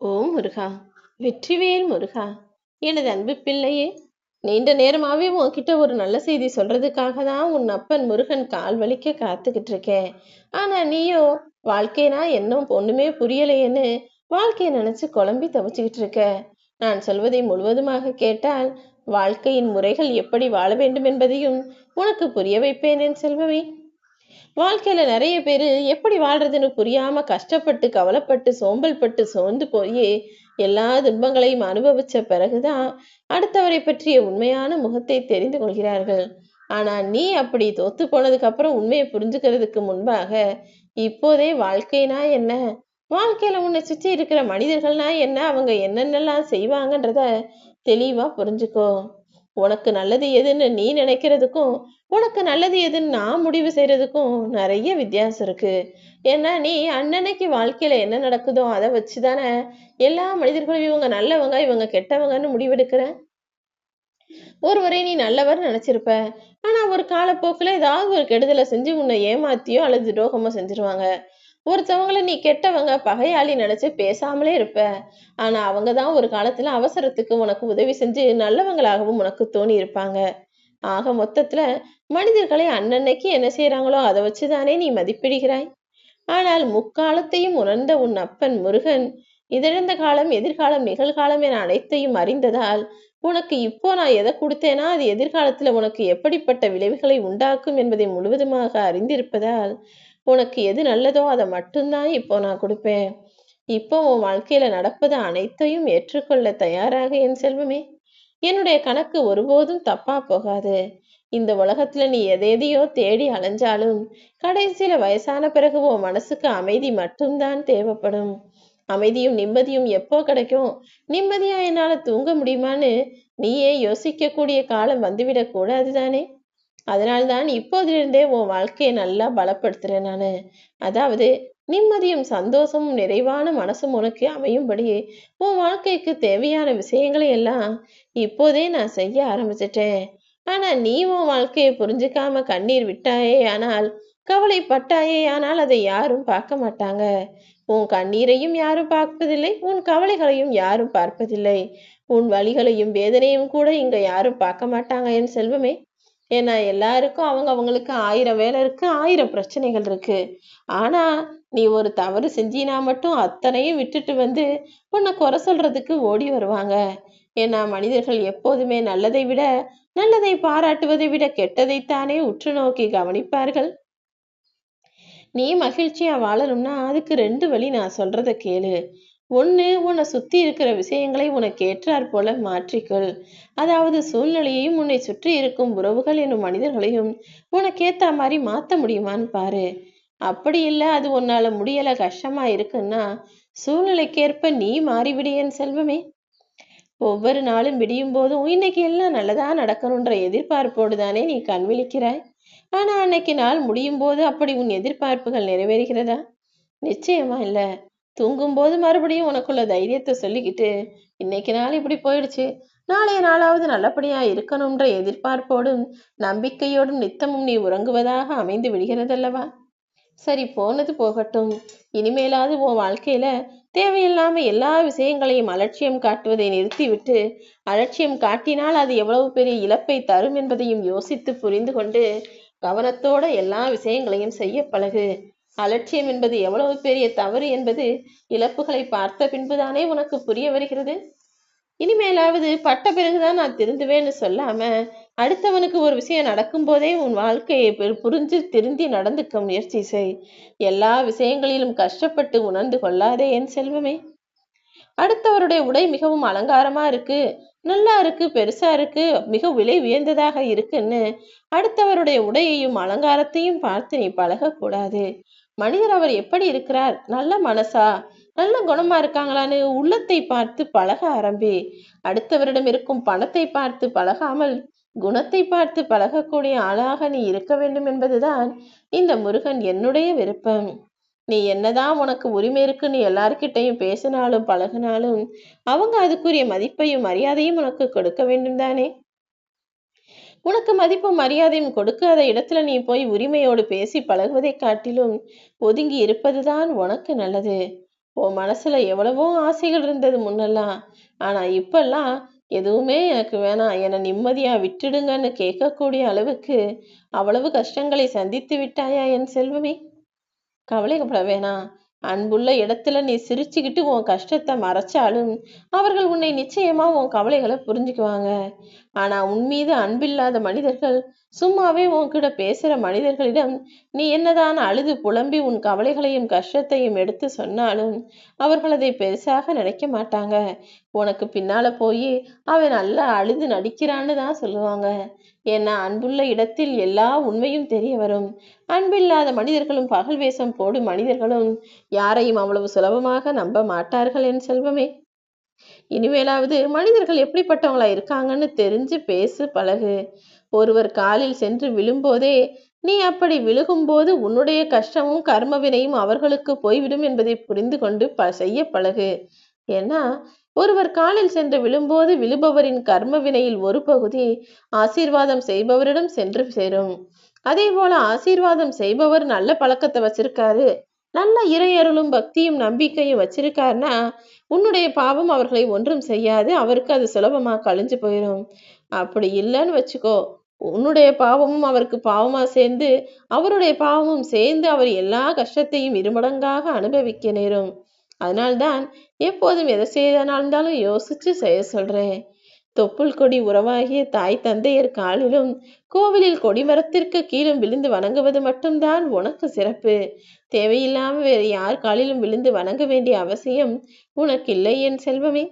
ஓ முருகா வெற்றிவேல் முருகா எனது அன்பு பிள்ளையே நீண்ட நேரமாவே உன்கிட்ட ஒரு நல்ல செய்தி சொல்றதுக்காக தான் உன் அப்பன் முருகன் கால் வலிக்க காத்துக்கிட்டு இருக்கேன் ஆனா நீயோ வாழ்க்கைனா என்ன ஒண்ணுமே புரியலையேன்னு வாழ்க்கையை நினைச்சு குழம்பி தவிச்சுக்கிட்டு இருக்க நான் சொல்வதை முழுவதுமாக கேட்டால் வாழ்க்கையின் முறைகள் எப்படி வாழ வேண்டும் என்பதையும் உனக்கு புரிய வைப்பேன் என் செல்வமே. வாழ்க்கையில நிறைய பேர் எப்படி வாழ்றதுன்னு புரியாம கஷ்டப்பட்டு கவலைப்பட்டு சோம்பல் பட்டு சோர்ந்து போய் எல்லா துன்பங்களையும் அனுபவிச்ச பிறகுதான் அடுத்தவரை பற்றிய உண்மையான முகத்தை தெரிந்து கொள்கிறார்கள். ஆனா நீ அப்படி தோத்து போனதுக்கு அப்புறம் உண்மையை புரிஞ்சுக்கிறதுக்கு முன்பாக இப்போதே வாழ்க்கைனா என்ன? வாழ்க்கையில உன்னை சுற்றி இருக்கிற மனிதர்கள்னா என்ன? அவங்க என்னென்னலாம் செய்வாங்கன்றத தெளிவா புரிஞ்சுக்கோ. உனக்கு நல்லது எதுன்னு நீ நினைக்கிறதுக்கும் உனக்கு நல்லது எதுன்னு நான் முடிவு செய்யறதுக்கும் நிறைய வித்தியாசம் இருக்கு. ஏன்னா நீ அன்னன்னைக்கு வாழ்க்கையில என்ன நடக்குதோ அதை வச்சுதானே எல்லா மனிதர்களும் இவங்க நல்லவங்க இவங்க கெட்டவங்கன்னு முடிவெடுக்கிற? ஒருவரை நீ நல்லவர் நினைச்சிருப்ப. ஆனா ஒரு காலப்போக்குல ஏதாவது ஒரு கெடுதலை செஞ்சு உன்னை ஏமாத்தியோ அல்லது துரோகமோ செஞ்சிருவாங்க. ஒருத்தவங்கள நீ கெட்டவங்க பகையாளி நினைச்சு பேசாமலே இருப்ப. ஆனா அவங்க தான் ஒரு காலத்துல அவசரத்துக்கு உனக்கு உதவி செஞ்சு நல்லவங்களாகவும் உனக்கு தோணி இருப்பாங்க. ஆக மொத்தத்துல மனிதர்களை அன்னன்னைக்கு என்ன செய்யறாங்களோ அதை வச்சுதானே நீ மதிப்பிடுகிறாய். ஆனால் முக்காலத்தையும் உணர்ந்த உன் அப்பன் முருகன் இதழந்த காலம் எதிர்காலம் நிகழ்காலம் என அனைத்தையும் அறிந்ததால் உனக்கு இப்போ நான் எதை கொடுத்தேனா அது எதிர்காலத்துல உனக்கு எப்படிப்பட்ட விளைவுகளை உண்டாக்கும் என்பதை முழுவதுமாக அறிந்திருப்பதால் உனக்கு எது நல்லதோ அதை மட்டும்தான் இப்போ நான் கொடுப்பேன். இப்போ உன் வாழ்க்கையில நடப்பது அனைத்தையும் ஏற்றுக்கொள்ள தயாராக என் செல்வமே. என்னுடைய கணக்கு ஒருபோதும் தப்பா போகாது. இந்த உலகத்துல நீ எதையோ தேடி அலைஞ்சாலும் கடைசியில வயசான பிறகு உன் மனசுக்கு அமைதி மட்டும்தான் தேவைப்படும். அமைதியும் நிம்மதியும் எப்போ கிடைக்கும்? நிம்மதியா என்னால தூங்க முடியுமான்னு நீயே யோசிக்கக்கூடிய காலம் வந்துவிடக் கூடாது தானே? அதனால்தான் இப்போதிலிருந்தே உன் வாழ்க்கையை நல்லா பலப்படுத்துறேன் நானு. அதாவது நிம்மதியும் சந்தோஷமும் நிறைவான மனசும் உனக்கு அமையும்படி உன் வாழ்க்கைக்கு தேவையான விஷயங்களை எல்லாம் இப்போதே நான் செய்ய ஆரம்பிச்சிட்டேன். ஆனா நீ உன் வாழ்க்கையை புரிஞ்சுக்காம கண்ணீர் விட்டாயே ஆனால் கவலைப்பட்டாயே ஆனால் அதை யாரும் பார்க்க மாட்டாங்க. உன் கண்ணீரையும் யாரும் பார்ப்பதில்லை உன் கவலைகளையும் யாரும் பார்ப்பதில்லை. உன் வழிகளையும் வேதனையும் கூட இங்க யாரும் பார்க்க மாட்டாங்க என் செல்வமே. ஏன்னா எல்லாருக்கும் அவங்க அவங்களுக்கு ஆயிரம் வேலை இருக்கு ஆயிரம் பிரச்சனைகள் இருக்கு. ஆனா நீ ஒரு தவறு செஞ்சினா மட்டும் அத்தனையும் விட்டுட்டு வந்து உன்னை குறை சொல்றதுக்கு ஓடி வருவாங்க. ஏன்னா மனிதர்கள் எப்போதுமே நல்லதை விட நல்லதை பாராட்டுவதை விட கெட்டதைத்தானே உற்று நோக்கி கவனிப்பார்கள். நீ மகிழ்ச்சியா வாழணும்னா அதுக்கு ரெண்டு வழி நான் சொல்றத கேளு. ஒன்று உன்னை சுற்றி இருக்கிற விஷயங்களை உனக்கு ஏற்றாற் போல மாற்றிக்கொள். அதாவது சூழ்நிலையையும் உன்னை சுற்றி இருக்கும் உறவுகள் என்னும் மனிதர்களையும் உனக்கு ஏற்ற மாதிரி மாற்ற முடியுமான்னு பாரு. அப்படி இல்லை அது உன்னால முடியலை கஷ்டமா இருக்குன்னா சூழ்நிலைக்கேற்ப நீ மாறிவிடியேன் செல்வமே. ஒவ்வொரு நாளும் விடியும் போதும் இன்னைக்கு எல்லாம் நல்லதா நடக்கணுன்ற எதிர்பார்ப்போடு தானே நீ கண் விழிக்கிறாய். ஆனா அன்னைக்கு நாள் முடியும் போது அப்படி உன் எதிர்பார்ப்புகள் நிறைவேறுகிறதா? நிச்சயமா இல்லை. தூங்கும்போது மறுபடியும் உனக்குள்ள தைரியத்தை சொல்லிக்கிட்டு இன்னைக்கு நாள் இப்படி போயிடுச்சு. நாளைய நாளாவது நல்லபடியா இருக்கணும்ன்ற எதிர்பார்ப்போடும் நம்பிக்கையோடும் நித்தமும் நீ உறங்குவதாக அமைந்து விடுகிறதல்லவா? சரி போனது போகட்டும். இனிமேலாவது உன் வாழ்க்கையில தேவையில்லாம எல்லா விஷயங்களையும் அலட்சியம் காட்டுவதை நிறுத்திவிட்டு அலட்சியம் காட்டினால் அது எவ்வளவு பெரிய இழப்பை தரும் என்பதையும் யோசித்து புரிந்து கொண்டு கவனத்தோட எல்லா விஷயங்களையும் செய்ய பழகு. அலட்சியம் என்பது எவ்வளவு பெரிய தவறு என்பது இழப்புகளை பார்த்த பின்புதானே உனக்கு புரிய வருகிறது? இனிமேலாவது பட்ட பிறகுதான் நான் திருந்துவேன்னு சொல்லாம அடுத்தவனுக்கு ஒரு விஷயம் நடக்கும் போதே உன் வாழ்க்கையை புரிஞ்சு திருந்தி நடந்துக்க முயற்சி செய். எல்லா விஷயங்களிலும் கஷ்டப்பட்டு உணர்ந்து கொள்ளாதே என் செல்வமே. அடுத்தவருடைய உடை மிகவும் அலங்காரமா இருக்கு நல்லா இருக்கு பெருசா இருக்கு மிக விலை உயர்ந்ததாக இருக்குன்னு அடுத்தவருடைய உடையையும் அலங்காரத்தையும் பார்த்து நீ பழகக்கூடாது. மனிதர் அவர் எப்படி இருக்கிறார்? நல்ல மனசா? நல்ல குணமா இருக்காங்களான்னு உள்ளத்தை பார்த்து பழக ஆரம்பி. அடுத்தவரிடம் இருக்கும் பணத்தை பார்த்து பழகாமல் குணத்தை பார்த்து பழகக்கூடிய ஆளாக நீ இருக்க வேண்டும் என்பதுதான் இந்த முருகன் என்னுடைய விருப்பம். நீ என்னதான் உனக்கு உரிமை இருக்குன்னு எல்லார்கிட்டையும் பேசினாலும் பழகினாலும் அவங்க அதுக்குரிய மதிப்பையும் மரியாதையும் உனக்கு கொடுக்க வேண்டும் தானே உனக்கு மதிப்பும் மரியாதையும் கொடுக்காத இடத்துல நீ போய் உரிமையோடு பேசி பழகுவதை காட்டிலும் ஒதுங்கி இருப்பதுதான் உனக்கு நல்லது. உன் மனசுல எவ்வளவோ ஆசைகள் இருந்தது முன்னெல்லாம். ஆனா இப்பெல்லாம் எதுவுமே எனக்கு வேணாம். என்னை நிம்மதியா விட்டுடுங்கன்னு கேட்கக்கூடிய அளவுக்கு அவ்வளவு கஷ்டங்களை சந்தித்து விட்டாயா என் செல்வமே? கவலைப்பட வேணாம். அன்புள்ள இடத்துல நீ சிரிச்சுக்கிட்டு உன் கஷ்டத்தை மறைச்சாலும் அவர்கள் உன்னை நிச்சயமா உன் கவலைகளை புரிஞ்சுக்குவாங்க. ஆனா உன் மீது அன்பில்லாத மனிதர்கள் சும்மாவே உன்கிட்ட பேசுற மனிதர்களிடம் நீ என்னதான் அழுது புலம்பி உன் கவலைகளையும் கஷ்டத்தையும் எடுத்து சொன்னாலும் அவர்கள் அதை பெருசாக நினைக்க மாட்டாங்க. உனக்கு பின்னால போய் அவன் நல்லா அழுது நடிக்கிறான்னு தான் சொல்லுவாங்க. ஏன்னா அன்புள்ள இடத்தில் எல்லா உண்மையும் தெரிய வரும். அன்பில்லாத மனிதர்களும் பகல் வேஷம் போடும் மனிதர்களும் யாரையும் அவ்வளவு சுலபமாக நம்ப மாட்டார்கள் என் செல்வமே. இனிமேலாவது மனிதர்கள் எப்படிப்பட்டவங்களா இருக்காங்கன்னு தெரிஞ்சு பேசு பழகு. ஒருவர் காலில் சென்று விழும்போதே நீ அப்படி விழுகும்போது உன்னுடைய கஷ்டமும் கர்மவினையும் அவர்களுக்கு போய்விடும் என்பதை புரிந்து கொண்டு ப செய்ய பழகு. ஏன்னா ஒருவர் காலில் சென்று விழும்போது விழுபவரின் கர்ம வினையில் ஒரு பகுதி ஆசீர்வாதம் செய்பவரிடம் சென்று சேரும். அதே போல ஆசீர்வாதம் செய்பவர் நல்ல பழக்கத்தை வச்சிருக்காரு. நல்ல இறையருளும் பக்தியும் நம்பிக்கையும் வச்சிருக்காருன்னா உன்னுடைய பாவம் அவர்களை ஒன்றும் செய்யாது. அவருக்கு அது சுலபமா கழிஞ்சு போயிடும் அப்படி இல்லைன்னு வச்சுக்கோ உன்னுடைய பாவமும் அவருக்கு பாவமா சேர்ந்து அவருடைய பாவமும் சேர்ந்து அவர் எல்லா கஷ்டத்தையும் இருமடங்காக அனுபவிக்க நேரும். அதனால்தான் எப்போதும் எதை செய்தாலும் யோசிச்சு செய்ய சொல்றேன். தொப்புள் கொடி உறவாகிய தாய் தந்தையர் காலிலும் கோவிலில் கொடிமரத்திற்கு கீழும் விழுந்து வணங்குவது மட்டும்தான் உனக்கு சிறப்பு. தேவையில்லாம வேறு யார் காலிலும் விழுந்து வணங்க வேண்டிய அவசியம் உனக்கு இல்லை என் செல்வமே.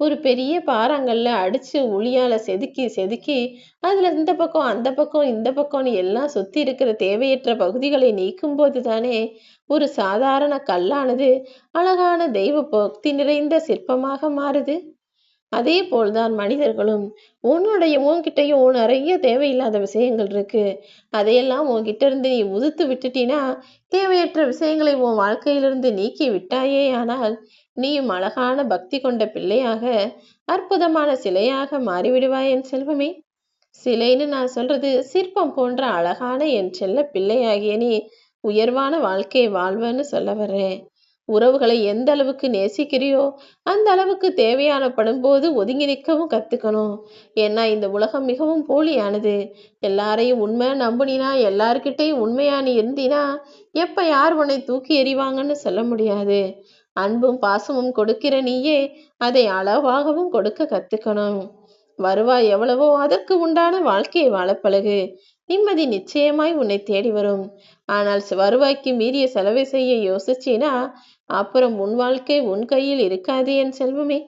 ஒரு பெரிய பாறாங்கல்ல அடிச்சு உளியால செதுக்கி செதுக்கி அதுல இந்த பக்கம் அந்த பக்கம் இந்த பக்கம்னு எல்லாம் சுத்தி இருக்கிற தேவையற்ற பகுதிகளை நீக்கும் போது தானே ஒரு சாதாரண கல்லானது அழகான தெய்வ பக்தி நிறைந்த சிற்பமாக மாறுது. அதே போல்தான் மனிதர்களும் உன்னுடைய உன்கிட்டயும் நிறைய தேவையில்லாத விஷயங்கள் இருக்கு. அதையெல்லாம் உன்கிட்ட இருந்து நீ உதுத்து விட்டுட்டினா தேவையற்ற விஷயங்களை உன் வாழ்க்கையிலிருந்து நீக்கி விட்டாயே ஆனால் நீயும் அழகான பக்தி கொண்ட பிள்ளையாக அற்புதமான சிலையாக மாறிவிடுவாய் என் செல்வமே. சிலைன்னு நான் சொல்றது சிற்பம் போன்ற அழகான என் செல்ல பிள்ளையாகிய நீ உயர்வான வாழ்க்கையை வாழ்வன்னு சொல்ல வர்றேன். உறவுகளை எந்த அளவுக்கு நேசிக்கிறியோ அந்த அளவுக்கு தேவையான படும்போது ஒதுங்கி நிற்கவும் கத்துக்கணும். ஏன்னா இந்த உலகம் மிகவும் போலியானது. எல்லாரையும் உண்மை நம்புனினா எல்லார்கிட்டையும் உண்மையான இருந்தினா எப்ப யார் உன்னை தூக்கி எறிவாங்கன்னு சொல்ல முடியாது. அன்பும் பாசமும் கொடுக்கிற நீயே அதை அளவாகவும் கொடுக்க கத்துக்கணும். வருவாய் எவ்வளவோ அதற்கு உண்டான வாழ்க்கையை வாழப்பழகு நிம்மதி நிச்சயமாய் உன்னை தேடி வரும். ஆனால் வருவாய்க்கு மீறிய செலவை செய்ய யோசிச்சினா அப்புறம் உன் வாழ்க்கை உன் கையில் இருக்காது என் செல்வமே.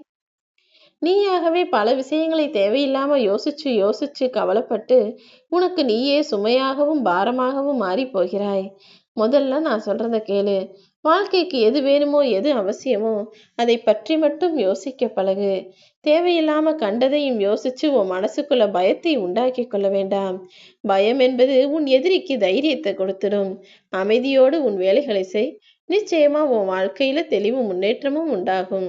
நீயாகவே பல விஷயங்களை தேவையில்லாம யோசிச்சு யோசிச்சு கவலைப்பட்டு உனக்கு நீயே சுமையாகவும் பாரமாகவும் மாறி போகிறாய். முதல்ல நான் சொல்றத கேளு. வாழ்க்கைக்கு எது வேணுமோ எது அவசியமோ அதை பற்றி மட்டும் யோசிக்க பழகு. தேவையில்லாம கண்டதையும் யோசிச்சு உன் மனசுக்குள்ள பயத்தை உண்டாக்கி கொள்ள வேண்டாம். பயம் என்பது உன் எதிரிக்கு தைரியத்தை கொடுத்துடும். அமைதியோடு உன் வேலைகளை செய். நிச்சயமா உன் வாழ்க்கையில தெளிவும் முன்னேற்றமும் உண்டாகும்.